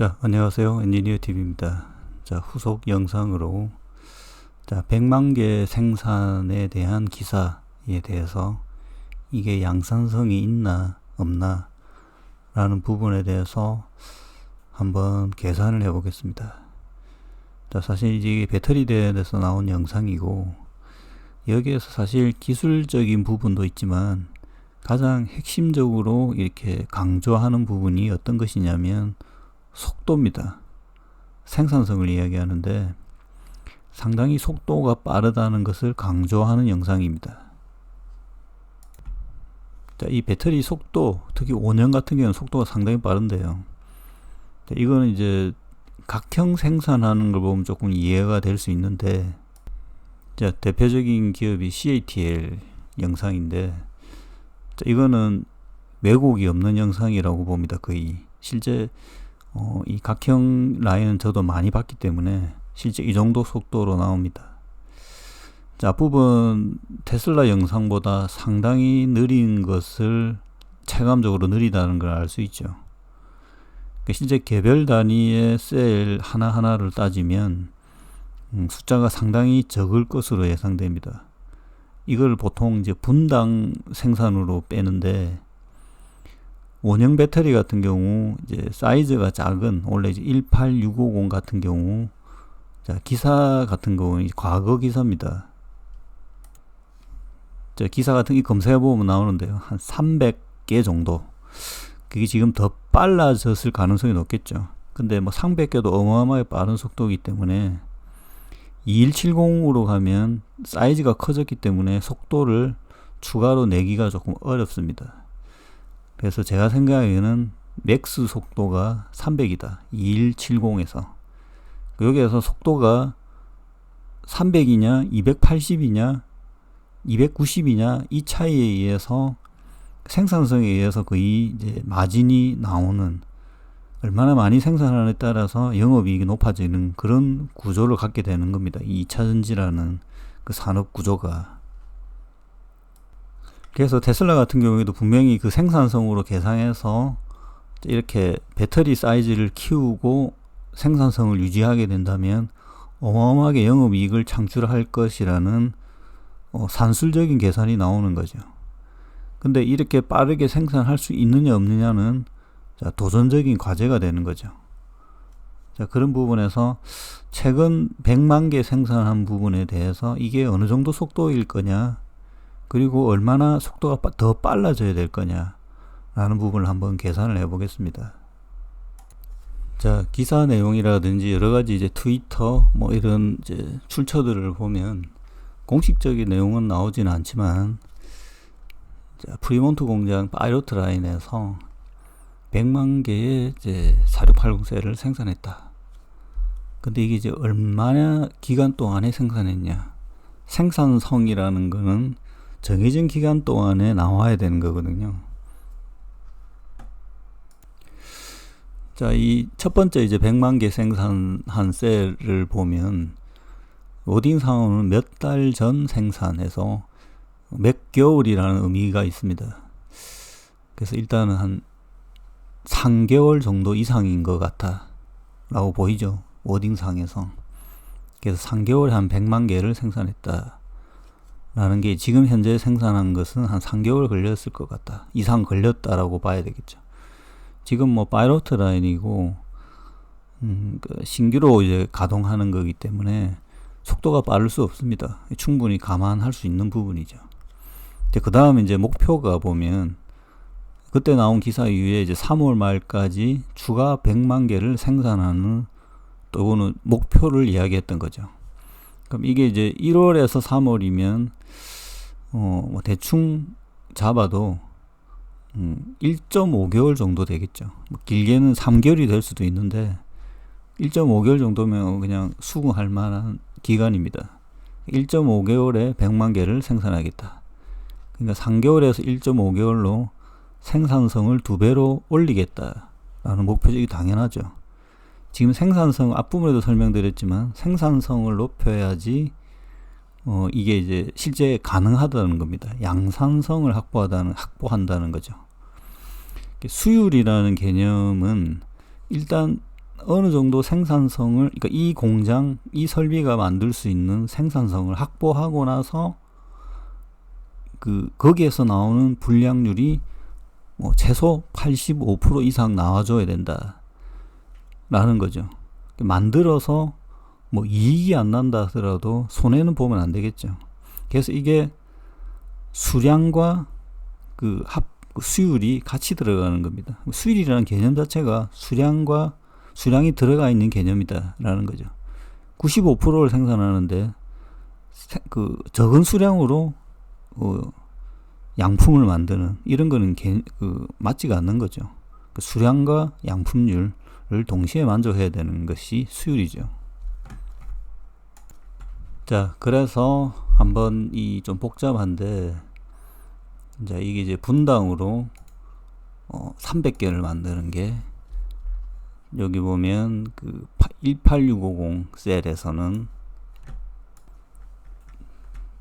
자, 안녕하세요. 엔지니어 TV입니다. 자, 후속 영상으로 자, 100만 개 생산에 대한 기사에 대해서 이게 양산성이 있나 없나 라는 부분에 대해서 한번 계산을 해 보겠습니다. 자, 사실 이게 배터리 대에서 나온 영상이고 여기에서 사실 기술적인 부분도 있지만 가장 핵심적으로 이렇게 강조하는 부분이 어떤 것이냐면 속도입니다. 생산성을 이야기하는데 상당히 속도가 빠르다는 것을 강조하는 영상입니다. 자, 이 배터리 속도, 특히 5년 같은 경우는 속도가 상당히 빠른데요. 자, 이거는 이제 각형 생산하는 걸 보면 조금 이해가 될 수 있는데, 자, 대표적인 기업이 CATL 영상인데, 자, 이거는 왜곡이 없는 영상이라고 봅니다. 거의 실제 어, 이 각형 라인은 저도 많이 봤기 때문에 실제 이 정도 속도로 나옵니다. 자, 앞부분 테슬라 영상보다 상당히 느린 것을 체감적으로 느리다는 걸 알 수 있죠. 그러니까 실제 개별 단위의 셀 하나하나를 따지면 음, 숫자가 상당히 적을 것으로 예상됩니다. 이걸 보통 이제 분당 생산으로 빼는데 원형 배터리 같은 경우 이제 사이즈가 작은 원래 이제 18650 같은 경우 자 기사 같은 경우는 과거 기사입니다. 자 기사 같은 게 검색해 보면 나오는데요. 한 300개 정도. 그게 지금 더 빨라졌을 가능성이 높겠죠. 근데 뭐 300개도 어마어마하게 빠른 속도이기 때문에 2170으로 가면 사이즈가 커졌기 때문에 속도를 추가로 내기가 조금 어렵습니다. 그래서 제가 생각하기에는 맥스 속도가 300이다. 2170에서. 여기에서 속도가 300이냐, 280이냐, 290이냐, 이 차이에 의해서 생산성에 의해서 거의 이제 마진이 나오는 얼마나 많이 생산하느냐에 따라서 영업이익이 높아지는 그런 구조를 갖게 되는 겁니다. 이 2차 전지라는 그 산업 구조가. 그래서 테슬라 같은 경우에도 분명히 그 생산성으로 계산해서 이렇게 배터리 사이즈를 키우고 생산성을 유지하게 된다면 어마어마하게 영업이익을 창출할 것이라는 어, 산술적인 계산이 나오는 거죠. 근데 이렇게 빠르게 생산할 수 있느냐 없느냐는 자, 도전적인 과제가 되는 거죠. 자, 그런 부분에서 최근 100만 개 생산한 부분에 대해서 이게 어느 정도 속도일 거냐 그리고 얼마나 속도가 더 빨라져야 될 거냐 라는 부분을 한번 계산을 해 보겠습니다. 자, 기사 내용이라든지 여러 가지 이제 트위터 뭐 이런 이제 출처들을 보면 공식적인 내용은 나오지는 않지만 자, 프리몬트 공장 파이로트 라인에서 100만 개의 이제 4680셀을 생산했다. 근데 이게 이제 얼마나 기간 동안에 생산했냐? 생산성이라는 거는 정해진 기간 동안에 나와야 되는 거거든요. 자, 이 첫 번째 이제 100만 개 생산한 셀을 보면 워딩 상황은 몇 달 전 생산해서 몇 개월이라는 의미가 있습니다. 그래서 일단은 한 3개월 정도 이상인 것 같아 라고 보이죠. 워딩상에서. 그래서 3개월에 한 100만 개를 생산했다. 라는 게 지금 현재 생산한 것은 한 3개월 걸렸을 것 같다. 이상 걸렸다라고 봐야 되겠죠. 지금 뭐 파이로트 라인이고 음, 그 신규로 이제 가동하는 거기 때문에 속도가 빠를 수 없습니다. 충분히 감안할 수 있는 부분이죠. 그 다음에 이제 목표가 보면 그때 나온 기사 이후에 이제 3월 말까지 추가 100만 개를 생산하는 또는 목표를 이야기했던 거죠. 그럼 이게 이제 1월에서 3월이면 어, 뭐 대충 잡아도 음, 1.5개월 정도 되겠죠. 뭐 길게는 3개월이 될 수도 있는데 1.5개월 정도면 그냥 수긍할 만한 기간입니다. 1.5개월에 100만 개를 생산하겠다. 그러니까 3개월에서 1.5개월로 생산성을 두 배로 올리겠다라는 목표적이 당연하죠. 지금 생산성 앞부분에도 설명드렸지만 생산성을 높여야지 어 이게 이제 실제 가능하다는 겁니다. 양산성을 확보하다는 확보한다는 거죠. 수율이라는 개념은 일단 어느 정도 생산성을 그러니까 이 공장 이 설비가 만들 수 있는 생산성을 확보하고 나서 그 거기에서 나오는 불량률이 뭐 최소 85% 이상 나와줘야 된다 라는 거죠. 만들어서 뭐 이익이 안 난다 하더라도 손해는 보면 안 되겠죠. 그래서 이게 수량과 그 합, 그 수율이 같이 들어가는 겁니다. 수율이라는 개념 자체가 수량과 수량이 들어가 있는 개념이다라는 거죠. 95%를 생산하는데 그 적은 수량으로 어, 양품을 만드는 이런 거는 개, 그 맞지가 않는 거죠. 그 수량과 양품률을 동시에 만족해야 되는 것이 수율이죠. 자, 그래서 한번 이 좀 복잡한데 자, 이게 이제 분당으로 어, 300개를 만드는 게 여기 보면 그 18650 셀에서는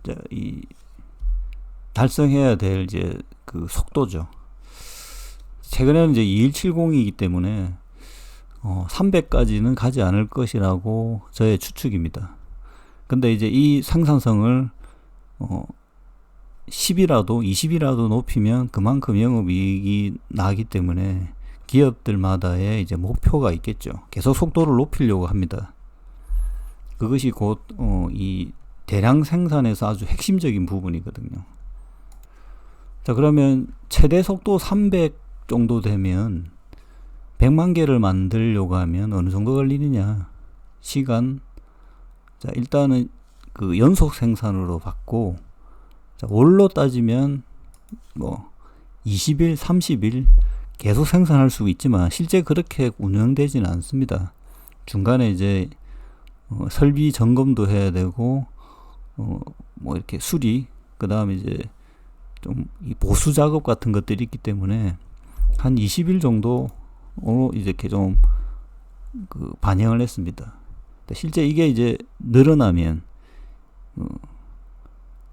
자, 이 달성해야 될 이제 그 속도죠. 최근에는 이제 2170이기 때문에 어, 300까지는 가지 않을 것이라고 저의 추측입니다. 근데 이제 이 생산성을 어, 10이라도 20이라도 높이면 그만큼 영업이익이 나기 때문에 기업들마다의 이제 목표가 있겠죠. 계속 속도를 높이려고 합니다. 그것이 곧, 어, 이 대량 생산에서 아주 핵심적인 부분이거든요. 자, 그러면 최대 속도 300 정도 되면 100만 개를 만들려고 하면 어느 정도 걸리느냐? 시간. 자, 일단은 그 연속 생산으로 받고 자, 월로 따지면 뭐 20일, 30일 계속 생산할 수 있지만 실제 그렇게 운영되지는 않습니다. 중간에 이제 어, 설비 점검도 해야 되고 어, 뭐 이렇게 수리 그 다음에 이제 좀이 보수 작업 같은 것들이 있기 때문에 한 20일 정도로 이제 이렇게 좀 그 반영을 했습니다. 실제 이게 이제 늘어나면 어,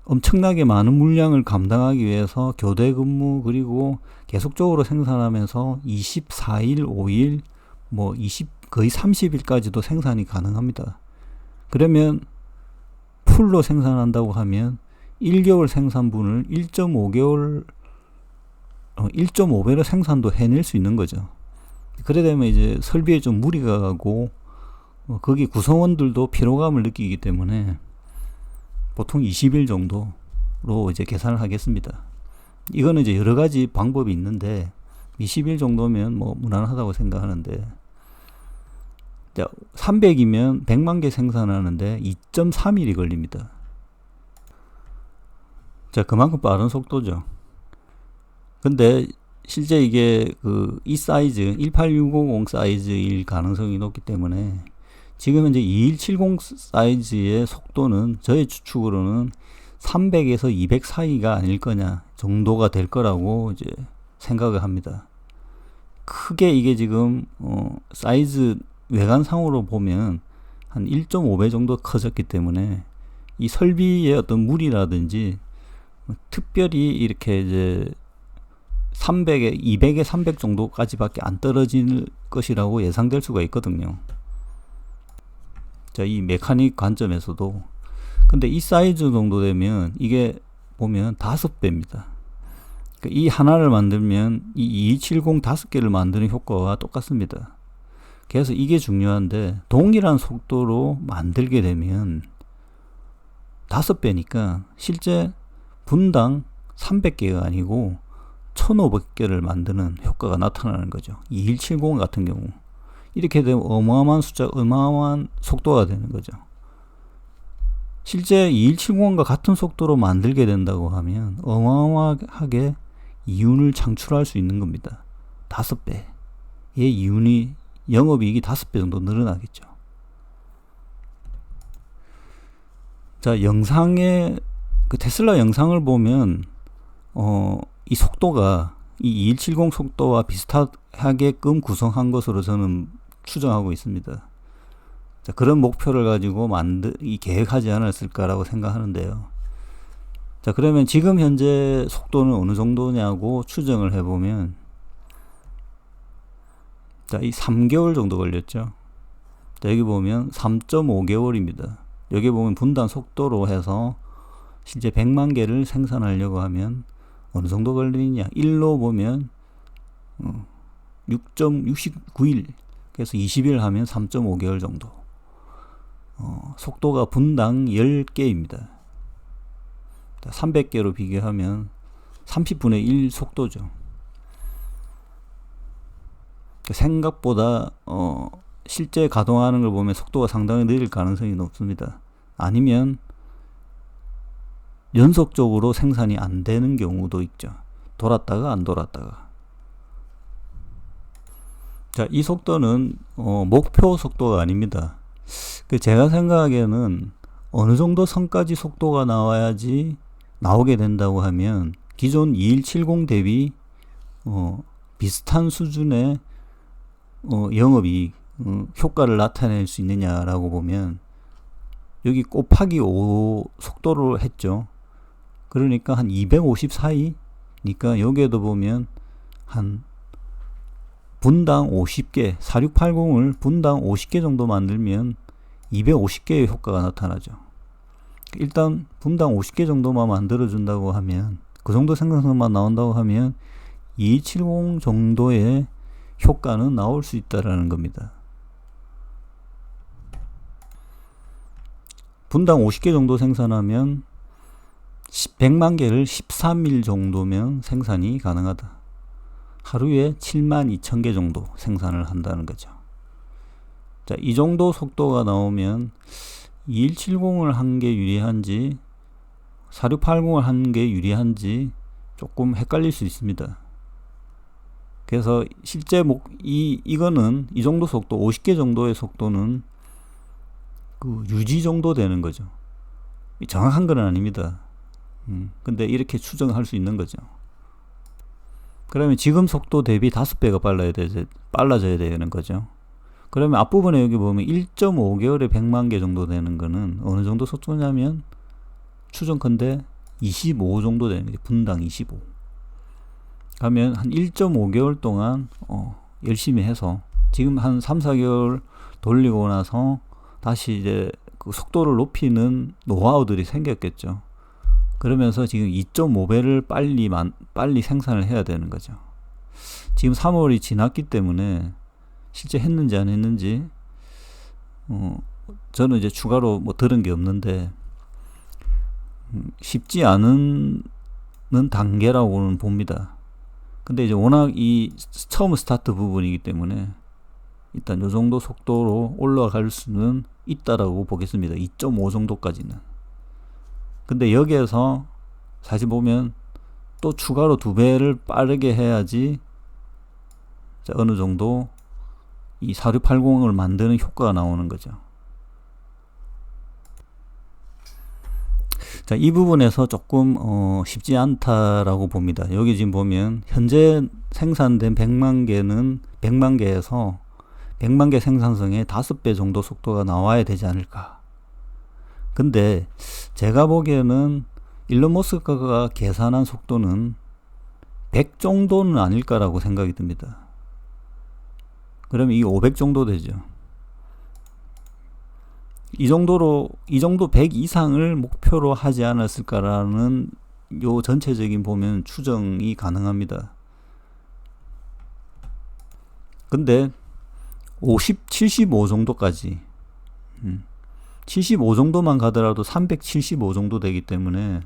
엄청나게 많은 물량을 감당하기 위해서 교대 근무 그리고 계속적으로 생산하면서 24일, 5일, 뭐 20, 거의 30일까지도 생산이 가능합니다. 그러면 풀로 생산한다고 하면 1개월 생산분을 1.5개월, 어, 1.5배로 생산도 해낼 수 있는 거죠. 그래 되면 이제 설비에 좀 무리가 가고, 어, 거기 구성원들도 피로감을 느끼기 때문에 보통 20일 정도로 이제 계산을 하겠습니다. 이거는 이제 여러 가지 방법이 있는데 20일 정도면 뭐 무난하다고 생각하는데 300이면 100만 개 생산하는데 2.3일이 걸립니다. 자, 그만큼 빠른 속도죠. 근데 실제 이게 그 이 사이즈 18650 사이즈일 가능성이 높기 때문에 지금 현재 2170 사이즈의 속도는 저의 추측으로는 300에서 200 사이가 아닐 거냐 정도가 될 거라고 이제 생각을 합니다. 크게 이게 지금 어 사이즈 외관상으로 보면 한 1.5배 정도 커졌기 때문에 이 설비의 어떤 무리라든지 특별히 이렇게 이제 300에 200에 300 정도까지밖에 안 떨어질 것이라고 예상될 수가 있거든요. 자, 이 메카닉 관점에서도 근데 이 사이즈 정도 되면 이게 보면 다섯 배입니다. 그러니까 이 하나를 만들면 이 2270 다섯 개를 만드는 효과와 똑같습니다. 그래서 이게 중요한데 동일한 속도로 만들게 되면 다섯 배니까 실제 분당 300개가 아니고 1500개를 만드는 효과가 나타나는 거죠. 2170 같은 경우. 이렇게 되면 어마어마한 숫자, 어마어마한 속도가 되는 거죠. 실제 2170과 같은 속도로 만들게 된다고 하면 어마어마하게 이윤을 창출할 수 있는 겁니다. 다섯 배의 이윤이 영업이익이 다섯 배 정도 늘어나겠죠. 자, 영상에 그 테슬라 영상을 보면 어, 이 속도가 이 2170 속도와 비슷하게끔 구성한 것으로 저는 추정하고 있습니다. 자, 그런 목표를 가지고 만드, 이 계획하지 않았을까라고 생각하는데요. 자, 그러면 지금 현재 속도는 어느 정도냐고 추정을 해보면, 자, 이 3개월 정도 걸렸죠. 자, 여기 보면 3.5개월입니다. 여기 보면 분단 속도로 해서 실제 100만 개를 생산하려고 하면 어느 정도 걸리느냐. 1로 보면 어, 6.69일 그래서 20일 하면 3.5개월 정도. 어, 속도가 분당 10개입니다. 300개로 비교하면 30분의 1 속도죠. 생각보다 어, 실제 가동하는 걸 보면 속도가 상당히 느릴 가능성이 높습니다. 아니면 연속적으로 생산이 안 되는 경우도 있죠. 돌았다가 안 돌았다가. 자, 이 속도는 어, 목표 속도가 아닙니다. 그 제가 생각하기에는 어느 정도 선까지 속도가 나와야지 나오게 된다고 하면 기존 2170 대비 어, 비슷한 수준의 어, 영업이 어, 효과를 나타낼 수 있느냐라고 보면 여기 곱하기 5 속도로 했죠. 그러니까 한 250 사이니까 여기에도 보면 한 분당 50개, 4680을 분당 50개 정도 만들면 250개의 효과가 나타나죠. 일단 분당 50개 정도만 만들어 준다고 하면 그 정도 생산성만 나온다고 하면 270 정도의 효과는 나올 수 있다라는 겁니다. 분당 50개 정도 생산하면 100만 개를 13일 정도면 생산이 가능하다. 하루에 7만 2천 개 정도 생산을 한다는 거죠. 자, 이 정도 속도가 나오면 2170을 한 게 유리한지 4680을 한 게 유리한지 조금 헷갈릴 수 있습니다. 그래서 실제 목, 이, 이거는 이 정도 속도, 50개 정도의 속도는 그 유지 정도 되는 거죠. 정확한 건 아닙니다. 음, 근데 이렇게 추정할 수 있는 거죠. 그러면 지금 속도 대비 5배가 빨라야 되, 빨라져야 되는 거죠. 그러면 앞부분에 여기 보면 1.5개월에 100만 개 정도 되는 거는 어느 정도 속도냐면 추정컨대 25 정도 되는 거죠. 분당 25. 가면 한 1.5개월 동안 어, 열심히 해서 지금 한 3, 4개월 돌리고 나서 다시 이제 그 속도를 높이는 노하우들이 생겼겠죠. 그러면서 지금 2.5배를 빨리 만, 빨리 생산을 해야 되는 거죠. 지금 3월이 지났기 때문에 실제 했는지 안 했는지 어, 저는 이제 추가로 뭐 들은 게 없는데 음, 쉽지 않은 단계라고는 봅니다. 근데 이제 워낙 이 처음 스타트 부분이기 때문에 일단 요 정도 속도로 올라갈 수는 있다라고 보겠습니다. 2.5 정도까지는. 근데 여기에서 사실 보면 또 추가로 두 배를 빠르게 해야지 어느 정도 이 4680을 만드는 효과가 나오는 거죠. 자, 이 부분에서 조금 어, 쉽지 않다라고 봅니다. 여기 지금 보면 현재 생산된 100만 개는 100만 개에서 100만 개 생산성의 5배 정도 속도가 나와야 되지 않을까. 근데 제가 보기에는 일론 머스크가 계산한 속도는 100 정도는 아닐까라고 생각이 듭니다. 그러면 이 500 정도 되죠. 이 정도로 이 정도 100 이상을 목표로 하지 않았을까라는 요 전체적인 보면 추정이 가능합니다. 근데 50, 75 정도까지 음, 75 정도만 가더라도 375 정도 되기 때문에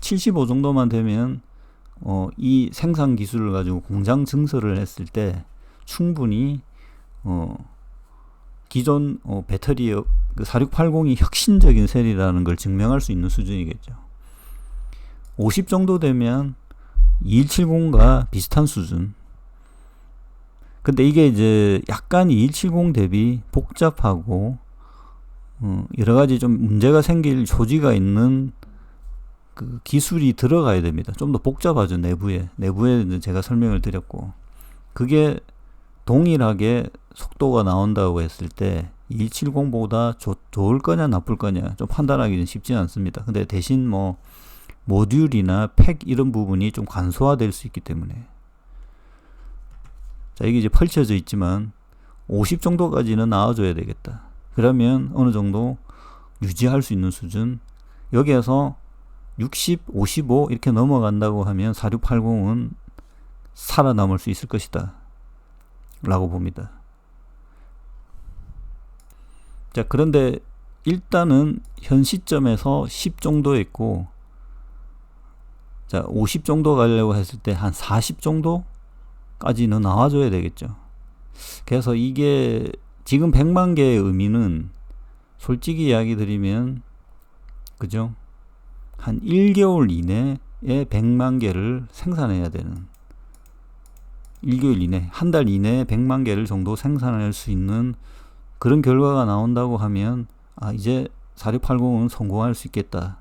75 정도만 되면 어, 이 생산 기술을 가지고 공장 증설을 했을 때 충분히 어, 기존 어, 배터리 그 4680이 혁신적인 셀이라는 걸 증명할 수 있는 수준이겠죠. 50 정도 되면 2170과 비슷한 수준. 근데 이게 이제 약간 2170 대비 복잡하고 어, 여러 가지 좀 문제가 생길 조지가 있는 그 기술이 들어가야 됩니다. 좀 더 복잡하죠 내부에 내부에 제가 설명을 드렸고 그게 동일하게 속도가 나온다고 했을 때 170보다 조, 좋을 거냐 나쁠 거냐 좀 판단하기는 쉽지 않습니다. 근데 대신 뭐 모듈이나 팩 이런 부분이 좀 간소화될 수 있기 때문에 자 이게 이제 펼쳐져 있지만 50 정도까지는 나와줘야 되겠다. 그러면 어느 정도 유지할 수 있는 수준. 여기에서 60, 55 이렇게 넘어간다고 하면 4680은 살아남을 수 있을 것이다. 라고 봅니다. 자, 그런데 일단은 현 시점에서 10 정도 있고, 자, 50 정도 가려고 했을 때 한 40 정도까지는 나와줘야 되겠죠. 그래서 이게 지금 100만 개의 의미는 솔직히 이야기 드리면, 그죠? 한 1개월 이내에 100만 개를 생산해야 되는 1개월 이내, 한 달 이내에 100만 개를 정도 생산할 수 있는 그런 결과가 나온다고 하면 아 이제 4680은 성공할 수 있겠다.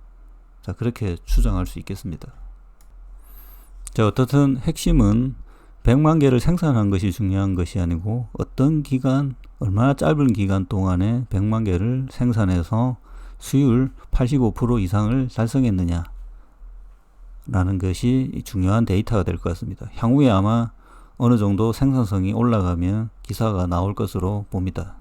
자 그렇게 추정할 수 있겠습니다. 자 어떻든 핵심은 100만 개를 생산한 것이 중요한 것이 아니고 어떤 기간 얼마나 짧은 기간 동안에 100만 개를 생산해서 수율 85% 이상을 달성했느냐 라는 것이 중요한 데이터가 될 것 같습니다. 향후에 아마 어느 정도 생산성이 올라가면 기사가 나올 것으로 봅니다.